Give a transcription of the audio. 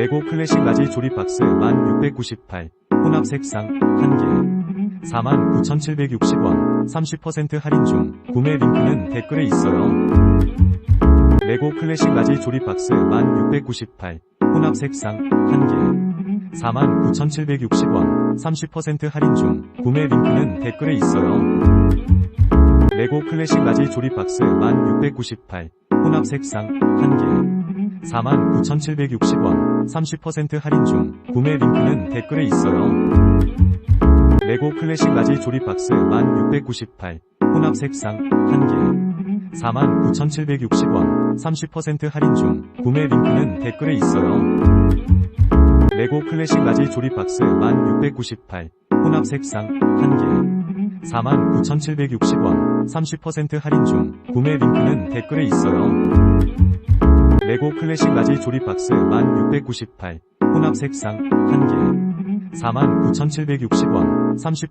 레고 클래식 라지 조립 박스 1698 혼합 색상 1개 49,760원 30% 할인 중 구매 링크는 댓글에 있어요. 레고 클래식 라지 조립 박스 1698 혼합 색상 1개 49,760원 30% 할인 중 구매 링크는 댓글에 있어요. 레고 클래식 라지 조립 박스 1698 혼합 색상 1개 49,760원 30% 할인 중 구매 링크는 댓글에 있어요. 레고 클래식 라지 조립 박스 1698 혼합 색상 1개 49,760원 30% 할인 중 구매 링크는 댓글에 있어요. 레고 클래식 라지 조립 박스 1698 혼합 색상 1개 49,760원 30% 할인 중 구매 링크는 댓글에 있어요. 레고 클래식 라지 조립 박스 1698 혼합 색상 1개. 49,760원. 30%